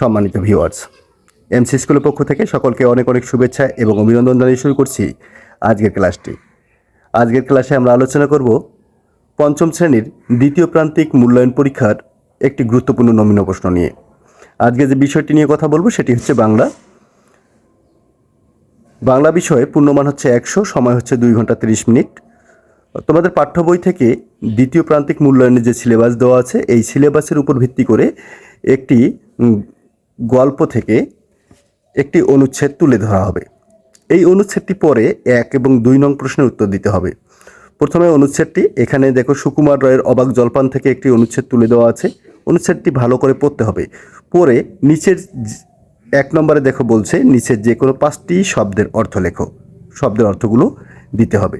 সম্মানিত viewers MC স্কুলের পক্ষ থেকে সকলকে অনেক অনেক শুভেচ্ছা এবং অভিনন্দন জানিয়ে শুরু করছি আজকের ক্লাসটি। আজকের ক্লাসে আমরা আলোচনা করব পঞ্চম শ্রেণির দ্বিতীয় প্রান্তিক মূল্যায়ন পরীক্ষার একটি গুরুত্বপূর্ণ নমুনা প্রশ্ন নিয়ে। আজকে যে বিষয়টি নিয়ে কথা বলব সেটি হচ্ছে বাংলা। বাংলা বিষয়ে পূর্ণমান হচ্ছে একশো, সময় হচ্ছে দুই ঘণ্টা তিরিশ মিনিট। তোমাদের পাঠ্য বই থেকে দ্বিতীয় প্রান্তিক মূল্যায়নের যে সিলেবাস দেওয়া আছে, এই সিলেবাসের উপর ভিত্তি করে একটি গল্প থেকে একটি অনুচ্ছেদ তুলে ধরা হবে। এই অনুচ্ছেদটি পরে এক এবং দুই নং প্রশ্নের উত্তর দিতে হবে। প্রথমে অনুচ্ছেদটি, এখানে দেখো সুকুমার রয়ের অবাক জলপান থেকে একটি অনুচ্ছেদ তুলে দেওয়া আছে। অনুচ্ছেদটি ভালো করে পড়তে হবে। পরে নিচের এক নম্বরে দেখো বলছে, নিচের যে কোনো পাঁচটি শব্দের অর্থ লেখো। শব্দের অর্থগুলো দিতে হবে।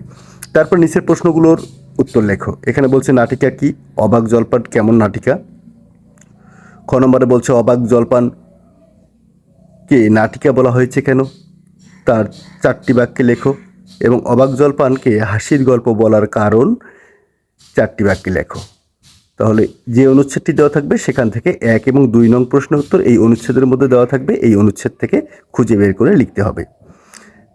তারপর নিচের প্রশ্নগুলোর উত্তর লেখো। এখানে বলছে, নাটিকা কি? অবাক জলপান কেমন নাটিকা? খ নম্বরে বলছে, অবাক জলপান কে নাটিকা বলা হয়েছে কেন? তার চারটি বাক্যে লেখো। এবং অবাক জলপানকে হাসির গল্প বলার কারণ চারটি বাক্যে লেখো। তাহলে যে অনুচ্ছেদটি দেওয়া থাকবে সেখান থেকে এক এবং দুই নং প্রশ্ন উত্তর এই অনুচ্ছেদের মধ্যে দেওয়া থাকবে। এই অনুচ্ছেদ থেকে খুঁজে বের করে লিখতে হবে।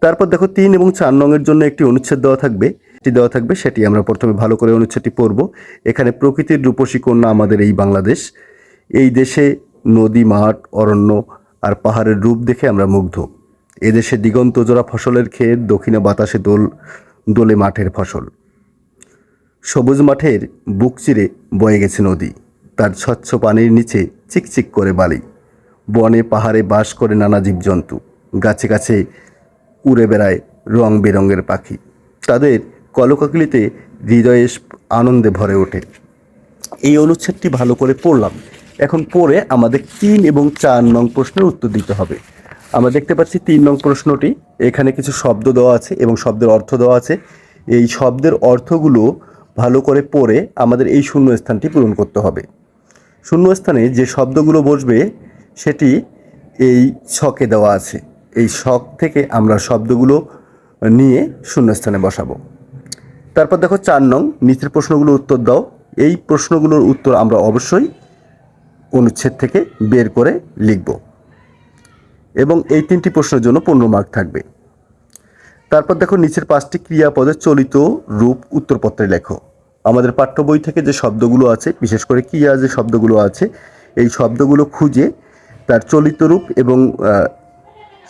তারপর দেখো তিন এবং চার নংয়ের জন্য একটি অনুচ্ছেদ দেওয়া থাকবে। এটি দেওয়া থাকবে সেটি আমরা প্রথমে ভালো করে অনুচ্ছেদটি পড়ব। এখানে প্রকৃতির রূপসী কন্যা আমাদের এই বাংলাদেশ। এই দেশে নদী, মাঠ, অরণ্য আর পাহাড়ের রূপ দেখে আমরা মুগ্ধ। এদেশে দিগন্ত জোড়া ফসলের ক্ষেত, দক্ষিণে বাতাসে দোল, দোলে মাঠের ফসল। সবুজ মাঠের বুক চিরে বয়ে গেছে নদী। তার স্বচ্ছ পানির নিচে চিকচিক করে বালি। বনে পাহাড়ে বাস করে নানা জীবজন্তু। গাছে গাছে উড়ে বেড়ায় রং বেরঙের পাখি। তাদের কলকাকলিতে হৃদয়ে আনন্দে ভরে ওঠে। এই অনুচ্ছেদটি ভালো করে পড়লাম। এখন পরে আমাদের তিন এবং চার নং প্রশ্নের উত্তর দিতে হবে। আমরা দেখতে পাচ্ছি তিন নং প্রশ্নটি, এখানে কিছু শব্দ দেওয়া আছে এবং শব্দের অর্থ দেওয়া আছে। এই শব্দের অর্থগুলো ভালো করে পড়ে আমাদের এই শূন্য স্থানটি পূরণ করতে হবে। শূন্য স্থানে যে শব্দগুলো বসবে, সেটি এই ছকে দেওয়া আছে। এই শখ থেকে আমরা শব্দগুলো নিয়ে শূন্যস্থানে বসাবো। তারপর দেখো চার নং, নিচের প্রশ্নগুলোর উত্তর দাও। এই প্রশ্নগুলোর উত্তর আমরা অবশ্যই অনুচ্ছেদ থেকে বের করে লিখব। এবং এই তিনটি প্রশ্নের জন্য পনেরো মার্ক থাকবে। তারপর দেখো নিচের পাঁচটি ক্রিয়াপদের চলিত রূপ উত্তরপত্রে লেখো। আমাদের পাঠ্য বই থেকে যে শব্দগুলো আছে, বিশেষ করে ক্রিয়া যে শব্দগুলো আছে, এই শব্দগুলো খুঁজে তার চলিত রূপ এবং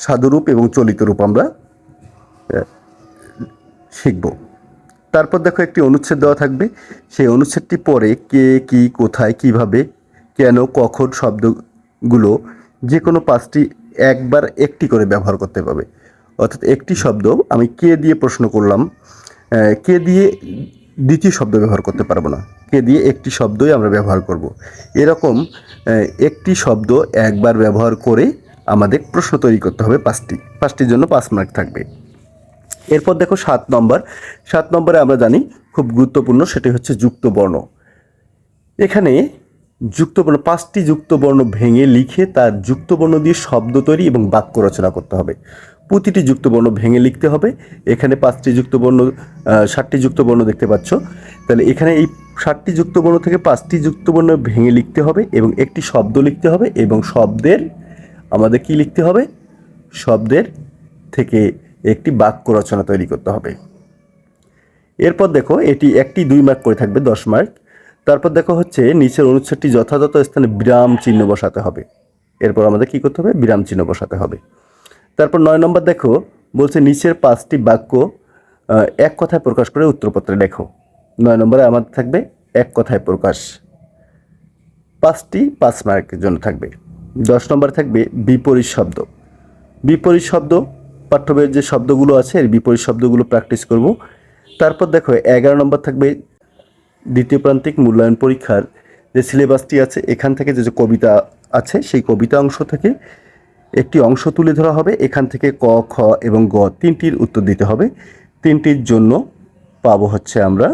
সাধুরূপ এবং চলিত রূপ আমরা শিখব। তারপর দেখো একটি অনুচ্ছেদ দেওয়া থাকবে। সেই অনুচ্ছেদটি পরে কে, কি, কোথায়, কীভাবে কেন, কখন শব্দগুলো যে কোনো পাঁচটি একবার একটি করে ব্যবহার করতে পারবে। অর্থাৎ একটি শব্দ, আমি কে দিয়ে প্রশ্ন করলাম কে দিয়ে দ্বিতীয় শব্দ ব্যবহার করতে পারব না। কে দিয়ে একটি শব্দই আমরা ব্যবহার করব। এরকম একটি শব্দ একবার ব্যবহার করে আমাদের প্রশ্ন তৈরি করতে হবে পাঁচটি। পাঁচটির জন্য পাঁচ মার্ক থাকবে। এরপর দেখো সাত নম্বর। সাত নম্বরে আমরা জানি খুব গুরুত্বপূর্ণ সেটি হচ্ছে যুক্ত বর্ণ। এখানে যুক্ত বর্ণ পাঁচটি যুক্ত বর্ণ ভেঙে লিখে তার যুক্ত বর্ণ দিয়ে শব্দ তৈরি এবং বাক্য রচনা করতে হবে। প্রতিটি যুক্ত বর্ণ ভেঙে লিখতে হবে। এখানে পাঁচটি যুক্ত বর্ণ আহ, ষাটটি যুক্ত বর্ণ দেখতে পাচ্ছ। তাহলে এখানে এই ষাটটি যুক্ত বর্ণ থেকে পাঁচটি যুক্ত বর্ণ ভেঙে লিখতে হবে এবং একটি শব্দ লিখতে হবে এবং শব্দের আমাদের কি লিখতে হবে? শব্দের থেকে একটি বাক্য রচনা তৈরি করতে হবে। এরপর দেখো এটি একটি দুই মার্ক করে থাকবে দশ মার্ক তারপর দেখো হচ্ছে নিচের অনুচ্ছেদটি যথাযথ স্থানে বিরাম চিহ্ন বসাতে হবে। এরপর আমাদের কি করতে হবে? বিরাম চিহ্ন বসাতে হবে। তারপর নয় নম্বর দেখো, বলছে নিচের পাঁচটি বাক্য এক কথায় প্রকাশ করে উত্তরপত্রে লেখো। নয় নম্বরে আমাদের থাকবে, এক কথায় প্রকাশ। পাঁচটি পাঁচ মার্কের জন্য থাকবে। দশ নম্বরে থাকবে বিপরীত শব্দ। বিপরীত শব্দ, পাঠ্যবইয়ের যে শব্দগুলো আছে, এর বিপরীত শব্দগুলো প্র্যাকটিস করব। তারপর দেখো, এগারো নম্বর থাকবে দ্বিতীয় প্রান্তিক মূল্যায়ন পরীক্ষার যে সিলেবাসটি আছে, এখান থেকে যে যে কবিতা আছে, সেই কবিতা অংশ থেকে একটি অংশ তুলে ধরা হবে। এখান থেকে ক, খ এবং গ তিনটির উত্তর দিতে হবে। তিনটির জন্য পাবো হচ্ছে আমরা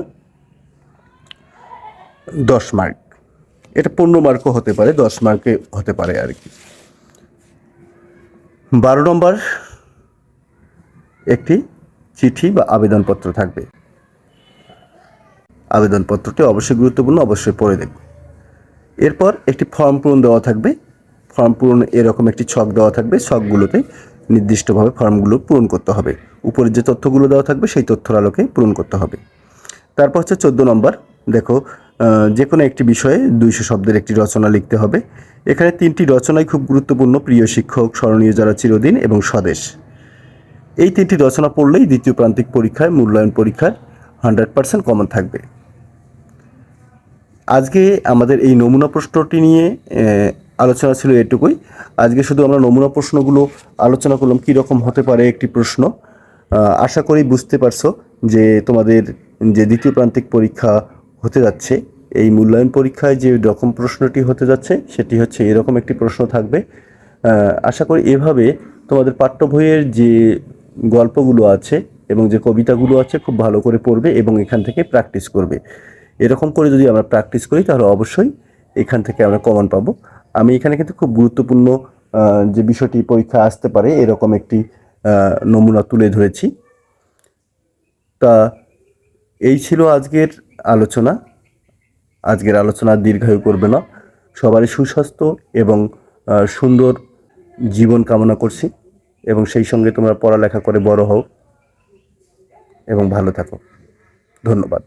দশ মার্ক। এটা পনেরো মার্কও হতে পারে, দশ মার্কে হতে পারে আর কি। বারো নম্বর একটি চিঠি বা আবেদনপত্র থাকবে। আবেদনপত্রটি অবশ্যই গুরুত্বপূর্ণ, অবশ্যই পড়ে দেখবে এরপর একটি ফর্ম পূরণ দেওয়া থাকবে। ফর্ম পূরণ এরকম একটি ছক দেওয়া থাকবে। ছকগুলোতে নির্দিষ্টভাবে ফর্মগুলো পূরণ করতে হবে। উপরে যে তথ্যগুলো দেওয়া থাকবে, সেই তথ্যর আলোকে পূরণ করতে হবে। তারপর হচ্ছে চোদ্দ নম্বর। দেখো যে কোনো একটি বিষয়ে দুইশো শব্দের একটি রচনা লিখতে হবে। এখানে তিনটি রচনাই খুব গুরুত্বপূর্ণ। প্রিয় শিক্ষক, স্মরণীয় যারা চিরদিন এবং স্বদেশ। এই তিনটি রচনা পড়লেই দ্বিতীয় প্রান্তিক পরীক্ষায়, মূল্যায়ন পরীক্ষার হান্ড্রেড পার্সেন্ট কমন থাকবে। আজকে আমাদের এই নমুনা প্রশ্নটি নিয়ে আলোচনা ছিল এটুকুই। আজকে শুধু আমরা নমুনা প্রশ্নগুলো আলোচনা করলাম, কী রকম হতে পারে একটি প্রশ্ন। আশা করি বুঝতে পারছ যে তোমাদের যে দ্বিতীয় প্রান্তিক পরীক্ষা হতে যাচ্ছে, এই মূল্যায়ন পরীক্ষায় যে রকম প্রশ্নটি হতে যাচ্ছে, সেটি হচ্ছে এরকম একটি প্রশ্ন থাকবে। আশা করি এভাবে তোমাদের পাঠ্য বইয়ের যে গল্পগুলো আছে এবং যে কবিতাগুলো আছে, খুব ভালো করে পড়বে এবং এখান থেকে প্র্যাকটিস করবে। এরকম করে যদি আমরা প্র্যাকটিস করি, তাহলে অবশ্যই এখান থেকে আমরা কমন পাবো। আমি এখানে কিন্তু খুব গুরুত্বপূর্ণ যে বিষয়টি পরীক্ষা আসতে পারে, এরকম একটি নমুনা তুলে ধরেছি। তা এই ছিল আজকের আলোচনা। আজকের আলোচনা দীর্ঘায়ু করবে না। সবারই সুস্বাস্থ্য এবং সুন্দর জীবন কামনা করছি এবং সেই সঙ্গে তোমরা পড়ালেখা করে বড় হও এবং ভালো থাকো। ধন্যবাদ।